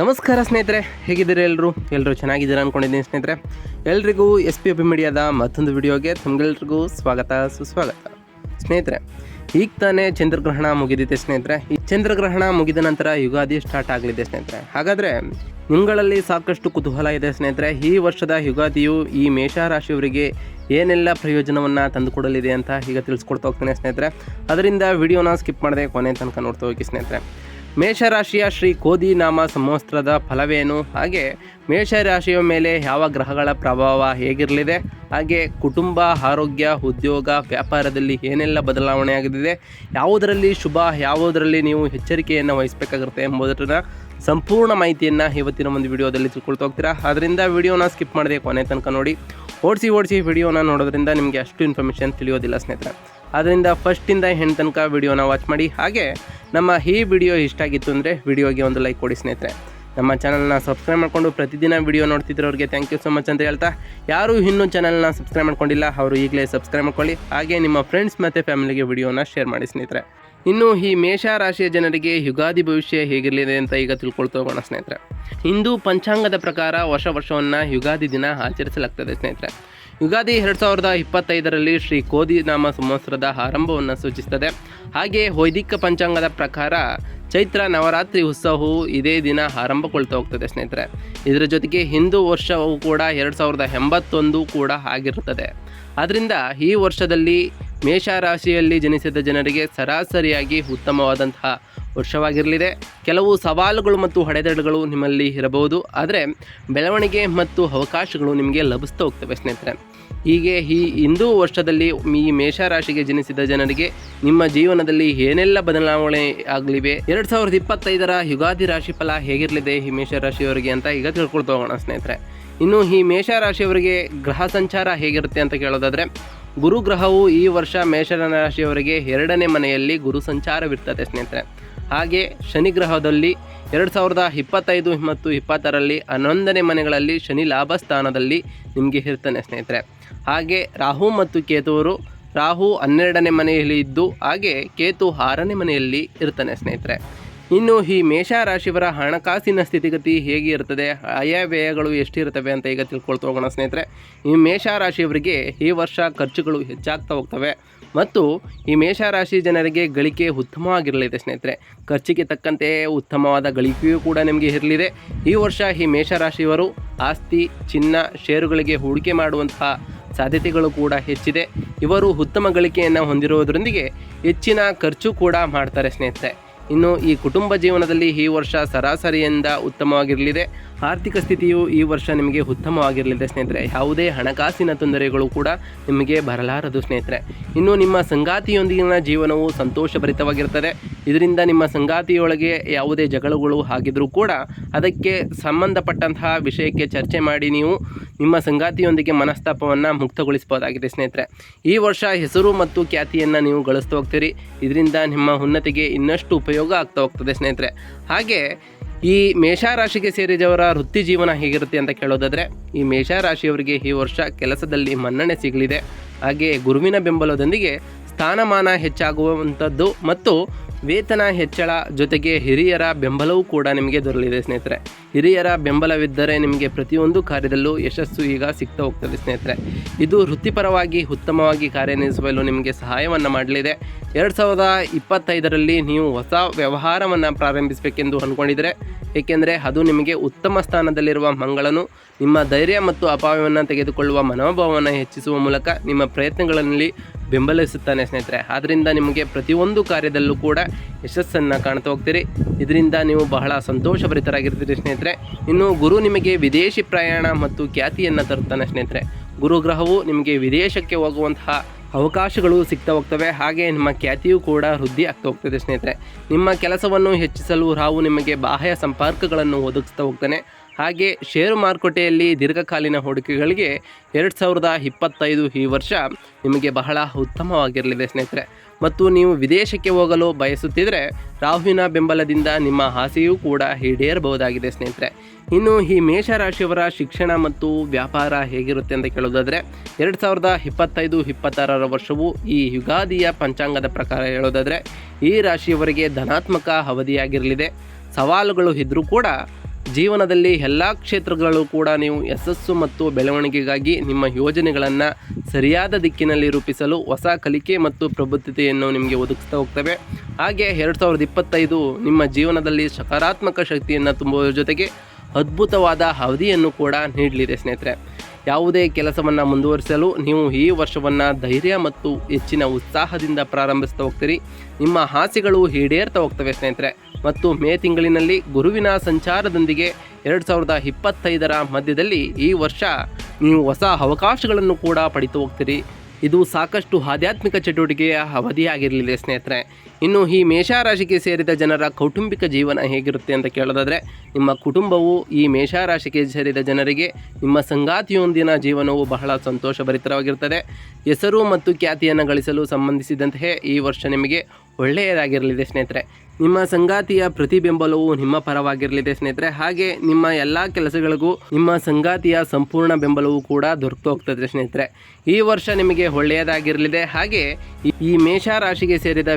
ನಮಸ್ಕಾರ ಸ್ನೇಹಿತರೆ, ಹೇಗಿದ್ದೀರಾ ಎಲ್ಲರೂ ಎಲ್ಲರೂ ಚೆನ್ನಾಗಿದ್ದೀರಾ ಅಂದ್ಕೊಂಡಿದ್ದೀನಿ ಸ್ನೇಹಿತರೆ. ಎಲ್ರಿಗೂ ಎಸ್ ಪಿ ಪಿ ಮೀಡಿಯಾದ ಮತ್ತೊಂದು ವಿಡಿಯೋಗೆ ತಮಗೆಲ್ರಿಗೂ ಸ್ವಾಗತ, ಸುಸ್ವಾಗತ. ಸ್ನೇಹಿತರೆ, ಈಗ ತಾನೇ ಚಂದ್ರಗ್ರಹಣ ಮುಗಿದಿದೆ ಸ್ನೇಹಿತರೆ. ಈ ಚಂದ್ರಗ್ರಹಣ ಮುಗಿದ ನಂತರ ಯುಗಾದಿ ಸ್ಟಾರ್ಟ್ ಆಗಲಿದೆ ಸ್ನೇಹಿತರೆ. ಹಾಗಾದರೆ, ನಿಮ್ಗಳಲ್ಲಿ ಸಾಕಷ್ಟು ಕುತೂಹಲ ಇದೆ ಸ್ನೇಹಿತರೆ. ಈ ವರ್ಷದ ಯುಗಾದಿಯು ಈ ಮೇಷರಾಶಿಯವರಿಗೆ ಏನೆಲ್ಲ ಪ್ರಯೋಜನವನ್ನು ತಂದುಕೊಡಲಿದೆ ಅಂತ ಈಗ ತಿಳಿಸ್ಕೊಡ್ತಾ ಹೋಗ್ತೇನೆ ಸ್ನೇಹಿತರೆ. ಅದರಿಂದ ವಿಡಿಯೋನ ಸ್ಕಿಪ್ ಮಾಡದೆ ಕೊನೆ ತನಕ ನೋಡ್ತಾ ಹೋಗಿ ಸ್ನೇಹಿತರೆ. ಮೇಷರಾಶಿಯ ಶ್ರೀ ಕೋದಿ ನಾಮ ಸಂವತ್ಸರದ ಫಲವೇನು? ಹಾಗೆ ಮೇಷರಾಶಿಯ ಮೇಲೆ ಯಾವ ಗ್ರಹಗಳ ಪ್ರಭಾವ ಹೇಗಿರಲಿದೆ? ಹಾಗೆ ಕುಟುಂಬ, ಆರೋಗ್ಯ, ಉದ್ಯೋಗ, ವ್ಯಾಪಾರದಲ್ಲಿ ಏನೆಲ್ಲ ಬದಲಾವಣೆ ಆಗಿದೆ ಯಾವುದರಲ್ಲಿ ಶುಭ, ಯಾವುದರಲ್ಲಿ ನೀವು ಎಚ್ಚರಿಕೆಯನ್ನು ವಹಿಸಬೇಕಾಗುತ್ತೆ ಎಂಬುದರ ಸಂಪೂರ್ಣ ಮಾಹಿತಿಯನ್ನು ಇವತ್ತಿನ ಒಂದು ವಿಡಿಯೋದಲ್ಲಿ ತಿಳ್ಕೊಳ್ತಾ ಹೋಗ್ತೀರಾ? ಅದರಿಂದ ವಿಡಿಯೋನ ಸ್ಕಿಪ್ ಮಾಡಿದೆ ಕೊನೆ ತನಕ ನೋಡಿ. ಓಡಿಸಿ ಓಡಿಸಿ ವಿಡಿಯೋನ ನೋಡೋದ್ರಿಂದ ನಿಮಗೆ ಅಷ್ಟು ಇನ್ಫಾರ್ಮೇಷನ್ ತಿಳಿಯೋದಿಲ್ಲ ಸ್ನೇಹಿತರೆ. ಆದ್ದರಿಂದ ಫಸ್ಟಿಂದ ಹೆಣ್ಣು ತನಕ ವಿಡಿಯೋನ ವಾಚ್ ಮಾಡಿ. ಹಾಗೆ ನಮ್ಮ ಈ ವಿಡಿಯೋ ಇಷ್ಟ ಆಗಿತ್ತು ಅಂದರೆ ವಿಡಿಯೋಗೆ ಒಂದು ಲೈಕ್ ಕೊಡಿ ಸ್ನೇಹಿತರೆ. ನಮ್ಮ ಚಾನಲ್ನ ಸಬ್ಸ್ಕ್ರೈಬ್ ಮಾಡಿಕೊಂಡು ಪ್ರತಿದಿನ ವಿಡಿಯೋ ನೋಡ್ತಿದ್ರವ್ರಿಗೆ ಥ್ಯಾಂಕ್ ಯು ಸೊ ಮಚ್ ಅಂತ ಹೇಳ್ತಾ, ಯಾರು ಇನ್ನೂ ಚಾನಲ್ನ ಸಬ್ಸ್ಕ್ರೈಬ್ ಮಾಡ್ಕೊಂಡಿಲ್ಲ, ಅವರು ಈಗಲೇ ಸಬ್ಸ್ಕ್ರೈಬ್ ಮಾಡ್ಕೊಳ್ಳಿ. ಹಾಗೆ ನಿಮ್ಮ ಫ್ರೆಂಡ್ಸ್ ಮತ್ತು ಫ್ಯಾಮಿಲಿಗೆ ವಿಡಿಯೋನ ಶೇರ್ ಮಾಡಿ ಸ್ನೇಹಿತರೆ. ಇನ್ನು ಈ ಮೇಷ ರಾಶಿಯ ಜನರಿಗೆ ಯುಗಾದಿ ಭವಿಷ್ಯ ಹೇಗಿರಲಿದೆ ಅಂತ ಈಗ ತಿಳ್ಕೊಳ್ತಾ ಹೋಗೋಣ ಸ್ನೇಹಿತರೆ. ಹಿಂದೂ ಪಂಚಾಂಗದ ಪ್ರಕಾರ ವರ್ಷ ವರ್ಷವನ್ನು ಯುಗಾದಿ ದಿನ ಆಚರಿಸಲಾಗ್ತದೆ ಸ್ನೇಹಿತರೆ. ಯುಗಾದಿ ಎರಡು ಸಾವಿರದ ಇಪ್ಪತ್ತೈದರಲ್ಲಿ ಶ್ರೀ ಕೋದಿ ನಾಮ ಸಂವತ್ಸರದ ಆರಂಭವನ್ನು ಸೂಚಿಸುತ್ತದೆ ಹಾಗೆ ವೈದಿಕ ಪಂಚಾಂಗದ ಪ್ರಕಾರ ಚೈತ್ರ ನವರಾತ್ರಿ ಉತ್ಸವವು ಇದೇ ದಿನ ಆರಂಭಗೊಳ್ತಾ ಹೋಗ್ತದೆ ಸ್ನೇಹಿತರೆ. ಇದರ ಜೊತೆಗೆ ಹಿಂದೂ ವರ್ಷವು ಕೂಡ ಎರಡು ಸಾವಿರದ ಎಂಬತ್ತೊಂದು ಕೂಡ ಆಗಿರುತ್ತದೆ. ಆದ್ದರಿಂದ ಈ ವರ್ಷದಲ್ಲಿ ಮೇಷರಾಶಿಯಲ್ಲಿ ಜನಿಸಿದ ಜನರಿಗೆ ಸರಾಸರಿಯಾಗಿ ಉತ್ತಮವಾದಂತಹ ವರ್ಷವಾಗಿರಲಿದೆ. ಕೆಲವು ಸವಾಲುಗಳು ಮತ್ತು ಹೊಡೆದಡೆಗಳು ನಿಮ್ಮಲ್ಲಿ ಇರಬಹುದು. ಆದರೆ ಬೆಳವಣಿಗೆ ಮತ್ತು ಅವಕಾಶಗಳು ನಿಮಗೆ ಲಭಿಸ್ತಾ ಹೋಗ್ತವೆ ಸ್ನೇಹಿತರೆ. ಹೀಗೆ ಈ ಹಿಂದೂ ವರ್ಷದಲ್ಲಿ ಈ ಮೇಷರಾಶಿಗೆ ಜನಿಸಿದ ಜನರಿಗೆ ನಿಮ್ಮ ಜೀವನದಲ್ಲಿ ಏನೆಲ್ಲ ಬದಲಾವಣೆ ಆಗಲಿವೆ? ಎರಡು ಸಾವಿರದ ಇಪ್ಪತ್ತೈದರ ಯುಗಾದಿ ರಾಶಿಫಲ ಹೇಗಿರಲಿದೆ ಈ ಮೇಷರಾಶಿಯವರಿಗೆ ಅಂತ ಈಗ ತಿಳ್ಕೊಳ್ತಾ ಹೋಗೋಣ ಸ್ನೇಹಿತರೆ. ಇನ್ನು ಈ ಮೇಷರಾಶಿಯವರಿಗೆ ಗ್ರಹ ಸಂಚಾರ ಹೇಗಿರುತ್ತೆ ಅಂತ ಕೇಳೋದಾದರೆ ಗುರು ಗ್ರಹವು ಈ ವರ್ಷ ಮೇಷರಾಶಿಯವರಿಗೆ ಎರಡನೇ ಮನೆಯಲ್ಲಿ ಗುರು ಸಂಚಾರವಿರ್ತದೆ ಸ್ನೇಹಿತರೆ. ಹಾಗೆ ಶನಿ ಗ್ರಹದಲ್ಲಿ ಎರಡು ಸಾವಿರದ ಇಪ್ಪತ್ತೈದು ಮತ್ತು ಇಪ್ಪತ್ತರಲ್ಲಿ ಹನ್ನೊಂದನೇ ಮನೆಗಳಲ್ಲಿ ಶನಿ ಲಾಭ ಸ್ಥಾನದಲ್ಲಿ ನಿಮಗೆ ಇರ್ತಾನೆ ಸ್ನೇಹಿತರೆ. ಹಾಗೆ ರಾಹು ಮತ್ತು ಕೇತುವರು ರಾಹು ಹನ್ನೆರಡನೇ ಮನೆಯಲ್ಲಿ ಇದ್ದು, ಹಾಗೆ ಕೇತು ಆರನೇ ಮನೆಯಲ್ಲಿ ಇರ್ತಾನೆ ಸ್ನೇಹಿತರೆ. ಇನ್ನು ಈ ಮೇಷರಾಶಿಯವರ ಹಣಕಾಸಿನ ಸ್ಥಿತಿಗತಿ ಹೇಗೆ ಇರ್ತದೆ ಆಯವ್ಯಯಗಳು ಎಷ್ಟಿರ್ತವೆ ಅಂತ ಈಗ ತಿಳ್ಕೊಳ್ತಾ ಹೋಗೋಣ ಸ್ನೇಹಿತರೆ. ಈ ಮೇಷರಾಶಿಯವರಿಗೆ ಈ ವರ್ಷ ಖರ್ಚುಗಳು ಹೆಚ್ಚಾಗ್ತಾ ಹೋಗ್ತವೆ. ಮತ್ತು ಈ ಮೇಷರಾಶಿ ಜನರಿಗೆ ಗಳಿಕೆ ಉತ್ತಮವಾಗಿರಲಿದೆ ಸ್ನೇಹಿತರೆ. ಖರ್ಚಿಗೆ ತಕ್ಕಂತೆ ಉತ್ತಮವಾದ ಗಳಿಕೆಯೂ ಕೂಡ ನಿಮಗೆ ಇರಲಿದೆ. ಈ ವರ್ಷ ಈ ಮೇಷರಾಶಿಯವರು ಆಸ್ತಿ, ಚಿನ್ನ, ಷೇರುಗಳಿಗೆ ಹೂಡಿಕೆ ಮಾಡುವಂತಹ ಸಾಧ್ಯತೆಗಳು ಕೂಡ ಹೆಚ್ಚಿದೆ. ಇವರು ಉತ್ತಮ ಗಳಿಕೆಯನ್ನು ಹೊಂದಿರುವುದರೊಂದಿಗೆ ಹೆಚ್ಚಿನ ಖರ್ಚು ಕೂಡ ಮಾಡ್ತಾರೆ ಸ್ನೇಹಿತರೆ. ಇನ್ನು ಈ ಕುಟುಂಬ ಜೀವನದಲ್ಲಿ ಈ ವರ್ಷ ಸರಾಸರಿಯಿಂದ ಉತ್ತಮವಾಗಿರಲಿದೆ. ಆರ್ಥಿಕ ಸ್ಥಿತಿಯು ಈ ವರ್ಷ ನಿಮಗೆ ಉತ್ತಮವಾಗಿರಲಿದೆ ಸ್ನೇಹಿತರೆ. ಯಾವುದೇ ಹಣಕಾಸಿನ ತೊಂದರೆಗಳು ಕೂಡ ನಿಮಗೆ ಬರಲಾರದು ಸ್ನೇಹಿತರೆ. ಇನ್ನು ನಿಮ್ಮ ಸಂಗಾತಿಯೊಂದಿಗಿನ ಜೀವನವು ಸಂತೋಷಭರಿತವಾಗಿರ್ತದೆ ಇದರಿಂದ ನಿಮ್ಮ ಸಂಗಾತಿಯೊಳಗೆ ಯಾವುದೇ ಜಗಳಗಳು ಆಗಿದ್ರೂ ಕೂಡ ಅದಕ್ಕೆ ಸಂಬಂಧಪಟ್ಟಂತಹ ವಿಷಯಕ್ಕೆ ಚರ್ಚೆ ಮಾಡಿ ನೀವು ನಿಮ್ಮ ಸಂಗಾತಿಯೊಂದಿಗೆ ಮನಸ್ತಾಪವನ್ನು ಮುಕ್ತಗೊಳಿಸಬಹುದಾಗಿದೆ ಸ್ನೇಹಿತರೆ. ಈ ವರ್ಷ ಹೆಸರು ಮತ್ತು ಖ್ಯಾತಿಯನ್ನು ನೀವು ಗಳಿಸ್ತಾ ಹೋಗ್ತೀರಿ. ಇದರಿಂದ ನಿಮ್ಮ ಉನ್ನತಿಗೆ ಇನ್ನಷ್ಟು ಉಪಯೋಗ ಆಗ್ತಾ ಹೋಗ್ತದೆ ಸ್ನೇಹಿತರೆ. ಹಾಗೆ ಈ ಮೇಷರಾಶಿಗೆ ಸೇರಿದವರ ವೃತ್ತಿ ಜೀವನ ಹೇಗಿರುತ್ತೆ ಅಂತ ಕೇಳೋದಾದರೆ, ಈ ಮೇಷರಾಶಿಯವರಿಗೆ ಈ ವರ್ಷ ಕೆಲಸದಲ್ಲಿ ಮನ್ನಣೆ ಸಿಗಲಿದೆ. ಹಾಗೆ ಗುರುವಿನ ಬೆಂಬಲದೊಂದಿಗೆ ಸ್ಥಾನಮಾನ ಹೆಚ್ಚಾಗುವಂಥದ್ದು ಮತ್ತು ವೇತನ ಹೆಚ್ಚಳ ಜೊತೆಗೆ ಹಿರಿಯರ ಬೆಂಬಲವೂ ಕೂಡ ನಿಮಗೆ ದೊರಲಿದೆ ಸ್ನೇಹಿತರೆ. ಹಿರಿಯರ ಬೆಂಬಲವಿದ್ದರೆ ನಿಮಗೆ ಪ್ರತಿಯೊಂದು ಕಾರ್ಯದಲ್ಲೂ ಯಶಸ್ಸು ಈಗ ಸಿಗ್ತಾ ಹೋಗ್ತದೆ ಸ್ನೇಹಿತರೆ. ಇದು ವೃತ್ತಿಪರವಾಗಿ ಉತ್ತಮವಾಗಿ ಕಾರ್ಯನಿರ್ವಹಿಸಲು ನಿಮಗೆ ಸಹಾಯವನ್ನು ಮಾಡಲಿದೆ. ಎರಡು ಸಾವಿರದ ಇಪ್ಪತ್ತೈದರಲ್ಲಿ ನೀವು ಹೊಸ ವ್ಯವಹಾರವನ್ನು ಪ್ರಾರಂಭಿಸಬೇಕೆಂದು ಅಂದ್ಕೊಂಡಿದ್ರೆ ಏಕೆಂದರೆ ಅದು ನಿಮಗೆ ಉತ್ತಮ ಸ್ಥಾನದಲ್ಲಿರುವ ಮಂಗಳನು ನಿಮ್ಮ ಧೈರ್ಯ ಮತ್ತು ಅಪಾಯವನ್ನು ತೆಗೆದುಕೊಳ್ಳುವ ಮನೋಭಾವವನ್ನು ಹೆಚ್ಚಿಸುವ ಮೂಲಕ ನಿಮ್ಮ ಪ್ರಯತ್ನಗಳಲ್ಲಿ ಬೆಂಬಲಿಸುತ್ತಾನೆ ಸ್ನೇಹಿತರೆ. ಆದ್ದರಿಂದ ನಿಮಗೆ ಪ್ರತಿಯೊಂದು ಕಾರ್ಯದಲ್ಲೂ ಕೂಡ ಯಶಸ್ಸನ್ನು ಕಾಣ್ತಾ ಹೋಗ್ತೀರಿ. ಇದರಿಂದ ನೀವು ಬಹಳ ಸಂತೋಷಭರಿತರಾಗಿರ್ತೀರಿ ಸ್ನೇಹಿತರೆ. ಇನ್ನು ಗುರು ನಿಮಗೆ ವಿದೇಶಿ ಪ್ರಯಾಣ ಮತ್ತು ಖ್ಯಾತಿಯನ್ನು ತರುತ್ತಾನೆ ಸ್ನೇಹಿತರೆ. ಗುರುಗ್ರಹವು ನಿಮಗೆ ವಿದೇಶಕ್ಕೆ ಹೋಗುವಂತಹ ಅವಕಾಶಗಳು ಸಿಗ್ತಾ ಹೋಗ್ತವೆ. ಹಾಗೆ ನಿಮ್ಮ ಖ್ಯಾತಿಯೂ ಕೂಡ ವೃದ್ಧಿ ಆಗ್ತಾ ಹೋಗ್ತದೆ ಸ್ನೇಹಿತರೆ. ನಿಮ್ಮ ಕೆಲಸವನ್ನು ಹೆಚ್ಚಿಸಲು ರಾವು ನಿಮಗೆ ಬಾಹ್ಯ ಸಂಪರ್ಕಗಳನ್ನು ಒದಗಿಸ್ತಾ ಹೋಗ್ತಾನೆ. ಹಾಗೆ ಷೇರು ಮಾರುಕಟ್ಟೆಯಲ್ಲಿ ದೀರ್ಘಕಾಲೀನ ಹೂಡಿಕೆಗಳಿಗೆ ಎರಡು ಸಾವಿರದ ಇಪ್ಪತ್ತೈದು ಈ ವರ್ಷ ನಿಮಗೆ ಬಹಳ ಉತ್ತಮವಾಗಿರಲಿದೆ ಸ್ನೇಹಿತರೆ. ಮತ್ತು ನೀವು ವಿದೇಶಕ್ಕೆ ಹೋಗಲು ಬಯಸುತ್ತಿದ್ದರೆ ರಾಹುವಿನ ಬೆಂಬಲದಿಂದ ನಿಮ್ಮ ಆಸೆಯೂ ಕೂಡ ಈಡೇರಬಹುದಾಗಿದೆ ಸ್ನೇಹಿತರೆ. ಇನ್ನು ಈ ಮೇಷರಾಶಿಯವರ ಶಿಕ್ಷಣ ಮತ್ತು ವ್ಯಾಪಾರ ಹೇಗಿರುತ್ತೆ ಅಂತ ಕೇಳೋದಾದರೆ ಎರಡು ಸಾವಿರದ ಇಪ್ಪತ್ತೈದು ಇಪ್ಪತ್ತಾರರ ವರ್ಷವು ಈ ಯುಗಾದಿಯ ಪಂಚಾಂಗದ ಪ್ರಕಾರ ಹೇಳೋದಾದರೆ ಈ ರಾಶಿಯವರಿಗೆ ಧನಾತ್ಮಕ ಅವಧಿಯಾಗಿರಲಿದೆ. ಸವಾಲುಗಳು ಇದ್ದರೂ ಕೂಡ ಜೀವನದಲ್ಲಿ ಎಲ್ಲ ಕ್ಷೇತ್ರಗಳು ಕೂಡ ನೀವು ಯಶಸ್ಸು ಮತ್ತು ಬೆಳವಣಿಗೆಗಾಗಿ ನಿಮ್ಮ ಯೋಜನೆಗಳನ್ನು ಸರಿಯಾದ ದಿಕ್ಕಿನಲ್ಲಿ ರೂಪಿಸಲು ಹೊಸ ಕಲಿಕೆ ಮತ್ತು ಪ್ರಬುದ್ಧತೆಯನ್ನು ನಿಮಗೆ ಒದಗಿಸ್ತಾ ಹೋಗ್ತವೆ. ಹಾಗೆ ಎರಡು ಸಾವಿರದ ಇಪ್ಪತ್ತೈದು ನಿಮ್ಮ ಜೀವನದಲ್ಲಿ ಸಕಾರಾತ್ಮಕ ಶಕ್ತಿಯನ್ನು ತುಂಬುವ ಜೊತೆಗೆ ಅದ್ಭುತವಾದ ಅವಧಿಯನ್ನು ಕೂಡ ನೀಡಲಿದೆ ಸ್ನೇಹಿತರೆ. ಯಾವುದೇ ಕೆಲಸವನ್ನು ಮುಂದುವರಿಸಲು ನೀವು ಈ ವರ್ಷವನ್ನು ಧೈರ್ಯ ಮತ್ತು ಹೆಚ್ಚಿನ ಉತ್ಸಾಹದಿಂದ ಪ್ರಾರಂಭಿಸ್ತಾ ಹೋಗ್ತೀರಿ. ನಿಮ್ಮ ಆಸೆಗಳು ಈಡೇರ್ತಾ ಹೋಗ್ತವೆ ಸ್ನೇಹಿತರೆ. ಮತ್ತು ಮೇ ತಿಂಗಳಿನಲ್ಲಿ ಗುರುವಿನ ಸಂಚಾರದೊಂದಿಗೆ ಎರಡು ಸಾವಿರದ ಇಪ್ಪತ್ತೈದರ ಮಧ್ಯದಲ್ಲಿ ಈ ವರ್ಷ ನೀವು ಹೊಸ ಅವಕಾಶಗಳನ್ನು ಕೂಡ ಪಡಿತು ಹೋಗ್ತೀರಿ. ಇದು ಸಾಕಷ್ಟು ಆಧ್ಯಾತ್ಮಿಕ ಚಟುವಟಿಕೆಯ ಅವಧಿಯಾಗಿರಲಿದೆ ಸ್ನೇಹಿತರೆ. ಇನ್ನು ಈ ಮೇಷರಾಶಿಗೆ ಸೇರಿದ ಜನರ ಕೌಟುಂಬಿಕ ಜೀವನ ಹೇಗಿರುತ್ತೆ ಅಂತ ಕೇಳೋದಾದರೆ, ನಿಮ್ಮ ಕುಟುಂಬವು ಈ ಮೇಷರಾಶಿಗೆ ಸೇರಿದ ಜನರಿಗೆ ನಿಮ್ಮ ಸಂಗಾತಿಯೊಂದಿನ ಜೀವನವು ಬಹಳ ಸಂತೋಷಭರಿತವಾಗಿರುತ್ತದೆ ಹೆಸರು ಮತ್ತು ಖ್ಯಾತಿಯನ್ನು ಗಳಿಸಲು ಸಂಬಂಧಿಸಿದಂತೆ ಈ ವರ್ಷ ನಿಮಗೆ ಒಳ್ಳೆಯದಾಗಿರಲಿದೆ ಸ್ನೇಹಿತರೆ. ನಿಮ್ಮ ಸಂಗಾತಿಯ ಪ್ರತಿಬೆಂಬಲವು ನಿಮ್ಮ ಪರವಾಗಿರಲಿದೆ ಸ್ನೇಹಿತರೆ. ಹಾಗೆ ನಿಮ್ಮ ಎಲ್ಲ ಕೆಲಸಗಳಿಗೂ ನಿಮ್ಮ ಸಂಗಾತಿಯ ಸಂಪೂರ್ಣ ಬೆಂಬಲವು ಕೂಡ ದೊರಕು ಹೋಗ್ತದೆ ಸ್ನೇಹಿತರೆ. ಈ ವರ್ಷ ನಿಮಗೆ ಒಳ್ಳೆಯದಾಗಿರಲಿದೆ. ಹಾಗೆ ಈ- ಮೇಷ ರಾಶಿಗೆ ಸೇರಿದ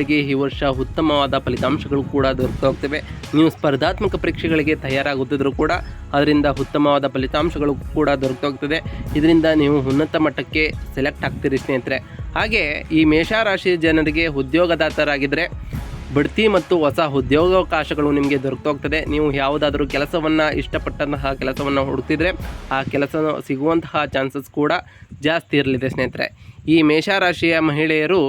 ವಿದ್ಯಾರ್ಥಿಗಳಿಗೆ ಈ ವರ್ಷ ಉತ್ತಮವಾದ ಫಲಿತಾಂಶಗಳು ಕೂಡ ದೊರಕ್ತಾ ನೀವು ಸ್ಪರ್ಧಾತ್ಮಕ ಪರೀಕ್ಷೆಗಳಿಗೆ ತಯಾರಾಗುತ್ತಿದ್ದರೂ ಕೂಡ ಅದರಿಂದ ಉತ್ತಮವಾದ ಫಲಿತಾಂಶಗಳು ಕೂಡ ದೊರಕ್ತಾ ಇದರಿಂದ ನೀವು ಉನ್ನತ ಮಟ್ಟಕ್ಕೆ ಸೆಲೆಕ್ಟ್ ಆಗ್ತೀರಿ ಸ್ನೇಹಿತರೆ. ಹಾಗೆ ಈ ಮೇಷರಾಶಿ ಜನರಿಗೆ ಉದ್ಯೋಗದಾತರಾಗಿದ್ದರೆ ಬಡ್ತಿ ಮತ್ತು ಹೊಸ ಉದ್ಯೋಗಾವಕಾಶಗಳು ನಿಮಗೆ ದೊರಕೋಗ್ತದೆ ನೀವು ಯಾವುದಾದ್ರೂ ಕೆಲಸವನ್ನು ಇಷ್ಟಪಟ್ಟಂತಹ ಕೆಲಸವನ್ನು ಹುಡುಕ್ತಿದ್ರೆ ಆ ಕೆಲಸ ಸಿಗುವಂತಹ ಚಾನ್ಸಸ್ ಕೂಡ ಜಾಸ್ತಿ ಇರಲಿದೆ ಸ್ನೇಹಿತರೆ. ಈ ಮೇಷರಾಶಿಯ ಮಹಿಳೆಯರು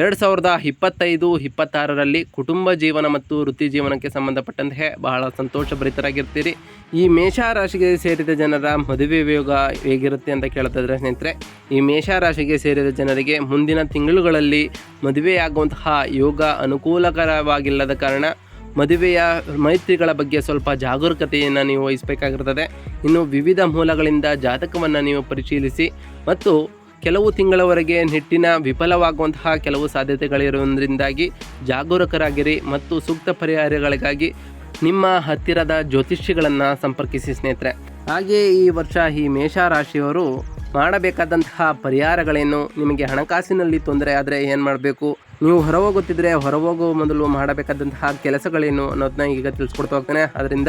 ಎರಡು ಸಾವಿರದ ಇಪ್ಪತ್ತೈದು, ಇಪ್ಪತ್ತಾರರಲ್ಲಿ ಕುಟುಂಬ ಜೀವನ ಮತ್ತು ವೃತ್ತಿ ಜೀವನಕ್ಕೆ ಸಂಬಂಧಪಟ್ಟಂತೆ ಬಹಳ ಸಂತೋಷಭರಿತರಾಗಿರ್ತೀರಿ. ಈ ಮೇಷ ರಾಶಿಗೆ ಸೇರಿದ ಜನರ ಮದುವೆ ಯೋಗ ಹೇಗಿರುತ್ತೆ ಅಂತ ಕೇಳ್ತಿದ್ರೆ ಸ್ನೇಹಿತರೆ, ಈ ಮೇಷ ರಾಶಿಗೆ ಸೇರಿದ ಜನರಿಗೆ ಮುಂದಿನ ತಿಂಗಳುಗಳಲ್ಲಿ ಮದುವೆಯಾಗುವಂತಹ ಯೋಗ ಅನುಕೂಲಕರವಾಗಿಲ್ಲದ ಕಾರಣ ಮದುವೆಯ ಮೈತ್ರಿಗಳ ಬಗ್ಗೆ ಸ್ವಲ್ಪ ಜಾಗರೂಕತೆಯನ್ನು ನೀವು ವಹಿಸಬೇಕಾಗಿರ್ತದೆ. ಇನ್ನು ವಿವಿಧ ಮೂಲಗಳಿಂದ ಜಾತಕವನ್ನು ನೀವು ಪರಿಶೀಲಿಸಿ ಮತ್ತು ಕೆಲವು ತಿಂಗಳವರೆಗೆ ನಿಟ್ಟಿನ ವಿಫಲವಾಗುವಂತಹ ಕೆಲವು ಸಾಧ್ಯತೆಗಳಿರುವುದರಿಂದಾಗಿ ಜಾಗರೂಕರಾಗಿರಿ ಮತ್ತು ಸೂಕ್ತ ಪರಿಹಾರಗಳಿಗಾಗಿ ನಿಮ್ಮ ಹತ್ತಿರದ ಜ್ಯೋತಿಷಿಗಳನ್ನು ಸಂಪರ್ಕಿಸಿ ಸ್ನೇಹಿತರೆ. ಹಾಗೆಯೇ ಈ ವರ್ಷ ಈ ಮೇಷ ರಾಶಿಯವರು ಮಾಡಬೇಕಾದಂತಹ ಪರಿಹಾರಗಳೇನು? ನಿಮಗೆ ಹಣಕಾಸಿನಲ್ಲಿ ತೊಂದರೆ ಆದರೆ ಏನು ಮಾಡಬೇಕು? ನೀವು ಹೊರಹೋಗುತ್ತಿದ್ರೆ ಹೊರಹೋಗುವ ಮೊದಲು ಮಾಡಬೇಕಾದಂತಹ ಕೆಲಸಗಳೇನು ಅನ್ನೋದನ್ನ ಈಗ ತಿಳಿಸ್ಕೊಡ್ತಾ ಹೋಗ್ತೇನೆ. ಅದರಿಂದ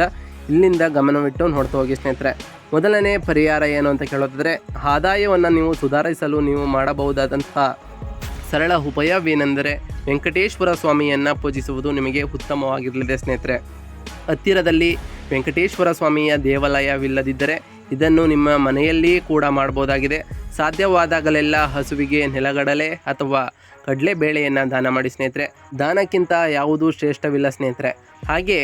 ಇಲ್ಲಿಂದ ಗಮನವಿಟ್ಟು ನೋಡ್ತಾ ಹೋಗಿ ಸ್ನೇಹಿತರೆ. ಮೊದಲನೇ ಪರಿಹಾರ ಏನು ಅಂತ ಕೇಳೋದಾದರೆ, ಆದಾಯವನ್ನು ನೀವು ಸುಧಾರಿಸಲು ನೀವು ಮಾಡಬಹುದಾದಂತಹ ಸರಳ ಉಪಾಯವೇನೆಂದರೆ ವೆಂಕಟೇಶ್ವರ ಸ್ವಾಮಿಯನ್ನು ಪೂಜಿಸುವುದು ನಿಮಗೆ ಉತ್ತಮವಾಗಿರಲಿದೆ ಸ್ನೇಹಿತರೆ. ಹತ್ತಿರದಲ್ಲಿ ವೆಂಕಟೇಶ್ವರ ಸ್ವಾಮಿಯ ದೇವಾಲಯವಿಲ್ಲದಿದ್ದರೆ ಇದನ್ನು ನಿಮ್ಮ ಮನೆಯಲ್ಲಿಯೇ ಕೂಡ ಮಾಡಬಹುದಾಗಿದೆ. ಸಾಧ್ಯವಾದಾಗಲೆಲ್ಲ ಹಸುವಿಗೆ ನೆಲಗಡಲೆ ಅಥವಾ ಕಡಲೆಬೇಳೆಯನ್ನು ದಾನ ಮಾಡಿ ಸ್ನೇಹಿತರೆ. ದಾನಕ್ಕಿಂತ ಯಾವುದೂ ಶ್ರೇಷ್ಠವಿಲ್ಲ ಸ್ನೇಹಿತರೆ. ಹಾಗೆ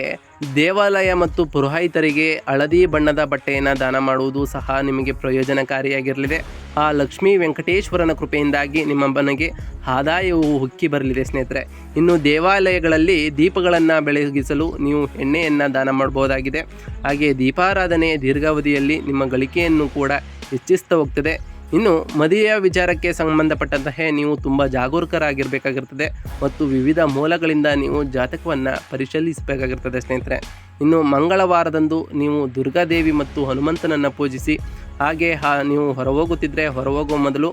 ದೇವಾಲಯ ಮತ್ತು ಪುರೋಹಿತರಿಗೆ ಹಳದಿ ಬಣ್ಣದ ಬಟ್ಟೆಯನ್ನು ದಾನ ಮಾಡುವುದು ಸಹ ನಿಮಗೆ ಪ್ರಯೋಜನಕಾರಿಯಾಗಿರಲಿದೆ. ಆ ಲಕ್ಷ್ಮೀ ವೆಂಕಟೇಶ್ವರನ ಕೃಪೆಯಿಂದಾಗಿ ನಿಮ್ಮ ಮನೆಗೆ ಆದಾಯವು ಹುಕ್ಕಿ ಬರಲಿದೆ ಸ್ನೇಹಿತರೆ. ಇನ್ನು ದೇವಾಲಯಗಳಲ್ಲಿ ದೀಪಗಳನ್ನು ಬೆಳಗಿಸಲು ನೀವು ಎಣ್ಣೆಯನ್ನು ದಾನ ಮಾಡಬಹುದಾಗಿದೆ. ಹಾಗೆ ದೀಪಾರಾಧನೆ ದೀರ್ಘಾವಧಿಯಲ್ಲಿ ನಿಮ್ಮ ಗಳಿಕೆಯನ್ನು ಕೂಡ ಹೆಚ್ಚಿಸ್ತಾ ಹೋಗ್ತದೆ. ಇನ್ನು ಮದುವೆಯ ವಿಚಾರಕ್ಕೆ ಸಂಬಂಧಪಟ್ಟಂತಹ ನೀವು ತುಂಬ ಜಾಗರೂಕರಾಗಿರಬೇಕಾಗಿರ್ತದೆ ಮತ್ತು ವಿವಿಧ ಮೂಲಗಳಿಂದ ನೀವು ಜಾತಕವನ್ನು ಪರಿಶೀಲಿಸಬೇಕಾಗಿರ್ತದೆ ಸ್ನೇಹಿತರೆ. ಇನ್ನು ಮಂಗಳವಾರದಂದು ನೀವು ದುರ್ಗಾದೇವಿ ಮತ್ತು ಹನುಮಂತನನ್ನು ಪೂಜಿಸಿ, ಹಾಗೆ ಹಾ, ನೀವು ಹೊರಹೋಗುತ್ತಿದ್ದರೆ ಹೊರಹೋಗುವ ಮೊದಲು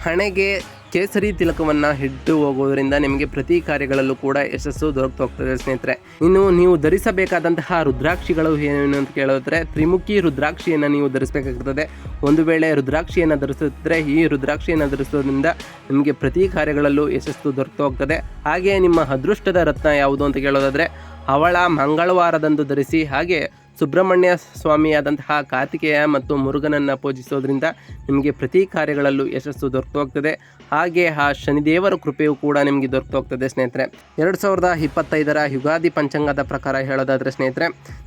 ಹಣೆಗೆ ಕೇಸರಿ ತಿಲಕವನ್ನು ಇಟ್ಟು ಹೋಗುವುದರಿಂದ ನಿಮಗೆ ಪ್ರತಿ ಕಾರ್ಯಗಳಲ್ಲೂ ಕೂಡ ಯಶಸ್ಸು ದೊರಕ್ತಾ ಹೋಗ್ತದೆ ಸ್ನೇಹಿತರೆ. ಇನ್ನು ನೀವು ಧರಿಸಬೇಕಾದಂತಹ ರುದ್ರಾಕ್ಷಿಗಳು ಏನೇನು ಅಂತ ಕೇಳಿದ್ರೆ, ತ್ರಿಮುಖಿ ರುದ್ರಾಕ್ಷಿಯನ್ನು ನೀವು ಧರಿಸಬೇಕಾಗ್ತದೆ. ಒಂದು ವೇಳೆ ರುದ್ರಾಕ್ಷಿಯನ್ನು ಧರಿಸಿದ್ರೆ ಈ ರುದ್ರಾಕ್ಷಿಯನ್ನು ಧರಿಸೋದ್ರಿಂದ ನಿಮಗೆ ಪ್ರತಿ ಕಾರ್ಯಗಳಲ್ಲೂ ಯಶಸ್ಸು ದೊರಕ್ತಾ ಹೋಗ್ತದೆ ಹಾಗೆಯೇ ನಿಮ್ಮ ಅದೃಷ್ಟದ ರತ್ನ ಯಾವುದು ಅಂತ ಕೇಳೋದಾದರೆ, ಅವಳ ಮಂಗಳವಾರದಂದು ಧರಿಸಿ, ಹಾಗೆ ಸುಬ್ರಹ್ಮಣ್ಯ ಸ್ವಾಮಿಯಾದಂತಹ ಕಾರ್ತಿಕೇಯ ಮತ್ತು ಮುರುಗನನ್ನು ಪೂಜಿಸೋದ್ರಿಂದ ನಿಮಗೆ ಪ್ರತಿ ಕಾರ್ಯಗಳಲ್ಲೂ ಯಶಸ್ಸು ದೊರಕೋಗ್ತದೆ ಹಾಗೆ ಆ ಶನಿದೇವರ ಕೃಪೆಯು ಕೂಡ ನಿಮಗೆ ದೊರಕೋಗ್ತದೆ ಸ್ನೇಹಿತರೆ. ಎರಡು ಸಾವಿರದ ಇಪ್ಪತ್ತೈದರ ಯುಗಾದಿ ಪಂಚಾಂಗದ ಪ್ರಕಾರ ಹೇಳೋದಾದರೆ ಸ್ನೇಹಿತರೆ,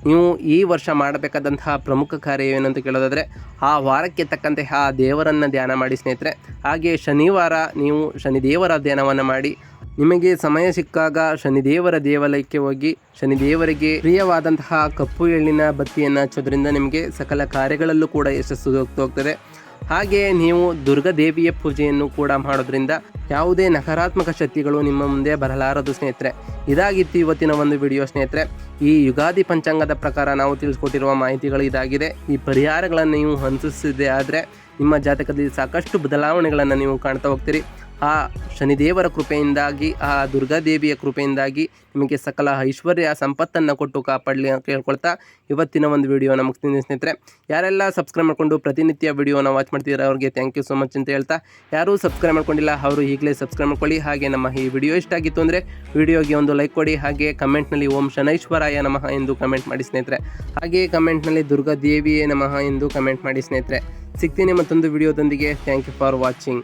ನೀವು ಈ ವರ್ಷ ಮಾಡಬೇಕಾದಂತಹ ಪ್ರಮುಖ ಕಾರ್ಯ ಏನಂತ ಕೇಳೋದಾದರೆ, ಆ ವಾರಕ್ಕೆ ತಕ್ಕಂತೆ ಆ ದೇವರನ್ನು ಧ್ಯಾನ ಮಾಡಿ ಸ್ನೇಹಿತರೆ. ಹಾಗೆ ಶನಿವಾರ ನೀವು ಶನಿದೇವರ ಧ್ಯಾನವನ್ನು ಮಾಡಿ ನಿಮಗೆ ಸಮಯ ಸಿಕ್ಕಾಗ ಶನಿದೇವರ ದೇವಾಲಯಕ್ಕೆ ಹೋಗಿ, ಶನಿದೇವರಿಗೆ ಪ್ರಿಯವಾದಂತಹ ಕಪ್ಪು ಎಳ್ಳಿನ ಬತ್ತಿಯನ್ನು ಹಚ್ಚೋದ್ರಿಂದ ನಿಮಗೆ ಸಕಲ ಕಾರ್ಯಗಳಲ್ಲೂ ಕೂಡ ಯಶಸ್ಸು ಹೋಗ್ತಾ ಹೋಗ್ತದೆ. ಹಾಗೆ ನೀವು ದುರ್ಗಾ ದೇವಿಯ ಪೂಜೆಯನ್ನು ಕೂಡ ಮಾಡೋದ್ರಿಂದ ಯಾವುದೇ ನಕಾರಾತ್ಮಕ ಶಕ್ತಿಗಳು ನಿಮ್ಮ ಮುಂದೆ ಬರಲಾರದು ಸ್ನೇಹಿತರೆ. ಇದಾಗಿತ್ತು ಇವತ್ತಿನ ಒಂದು ವಿಡಿಯೋ ಸ್ನೇಹಿತರೆ. ಈ ಯುಗಾದಿ ಪಂಚಾಂಗದ ಪ್ರಕಾರ ನಾವು ತಿಳಿಸ್ಕೊಟ್ಟಿರುವ ಮಾಹಿತಿಗಳು ಇದಾಗಿದೆ. ಈ ಪರಿಹಾರಗಳನ್ನು ನೀವು ಹಂಚಿಸಿದೆ ಆದರೆ ನಿಮ್ಮ ಜಾತಕದಲ್ಲಿ ಸಾಕಷ್ಟು ಬದಲಾವಣೆಗಳನ್ನು ನೀವು ಕಾಣ್ತಾ ಹೋಗ್ತೀರಿ. ಆ ಶನಿದೇವರ ಕೃಪೆಯಿಂದಾಗಿ, ಆ ದುರ್ಗಾದೇವಿಯ ಕೃಪೆಯಿಂದಾಗಿ ನಿಮಗೆ ಸಕಲ ಐಶ್ವರ್ಯ ಸಂಪತ್ತನ್ನು ಕೊಟ್ಟು ಕಾಪಾಡಲಿ ಅಂತ ಕೇಳ್ಕೊಳ್ತಾ ಇವತ್ತಿನ ಒಂದು ವಿಡಿಯೋ ನಮಗೆ ತಿಂದ ಸ್ನೇಹಿತರೆ. ಯಾರೆಲ್ಲ ಸಬ್ಸ್ಕ್ರೈಬ್ ಮಾಡಿಕೊಂಡು ಪ್ರತಿನಿತ್ಯ ವಿಡಿಯೋನ ವಾಚ್ ಮಾಡ್ತಿದ್ದಾರೆ ಅವ್ರಿಗೆ ಥ್ಯಾಂಕ್ ಯು ಸೊ ಮಚ್ ಅಂತ ಹೇಳ್ತಾ, ಯಾರೂ ಸಬ್ಸ್ಕ್ರೈಬ್ ಮಾಡ್ಕೊಂಡಿಲ್ಲ, ಅವರು ಈಗಲೇ ಸಬ್ಸ್ಕ್ರೈಬ್ ಮಾಡ್ಕೊಳ್ಳಿ. ಹಾಗೆ ನಮ್ಮ ಈ ವಿಡಿಯೋ ಇಷ್ಟ ಆಗಿತ್ತು ಅಂದರೆ ವಿಡಿಯೋಗೆ ಒಂದು ಲೈಕ್ ಕೊಡಿ, ಹಾಗೆ ಕಮೆಂಟ್ನಲ್ಲಿ ಓಂ ಶನೈಶ್ವರಾಯ ನಮಃ ಎಂದು ಕಮೆಂಟ್ ಮಾಡಿ ಸ್ನೇಹಿತರೆ. ಹಾಗೆ ಕಮೆಂಟ್ನಲ್ಲಿ ದುರ್ಗಾ ದೇವಿಯೇ ನಮಃ ಎಂದು ಕಮೆಂಟ್ ಮಾಡಿ ಸ್ನೇಹಿತರೆ. ಸಿಗ್ತೀನಿ ಮತ್ತೊಂದು ವಿಡಿಯೋದೊಂದಿಗೆ ಥ್ಯಾಂಕ್ ಯು ಫಾರ್ ವಾಚಿಂಗ್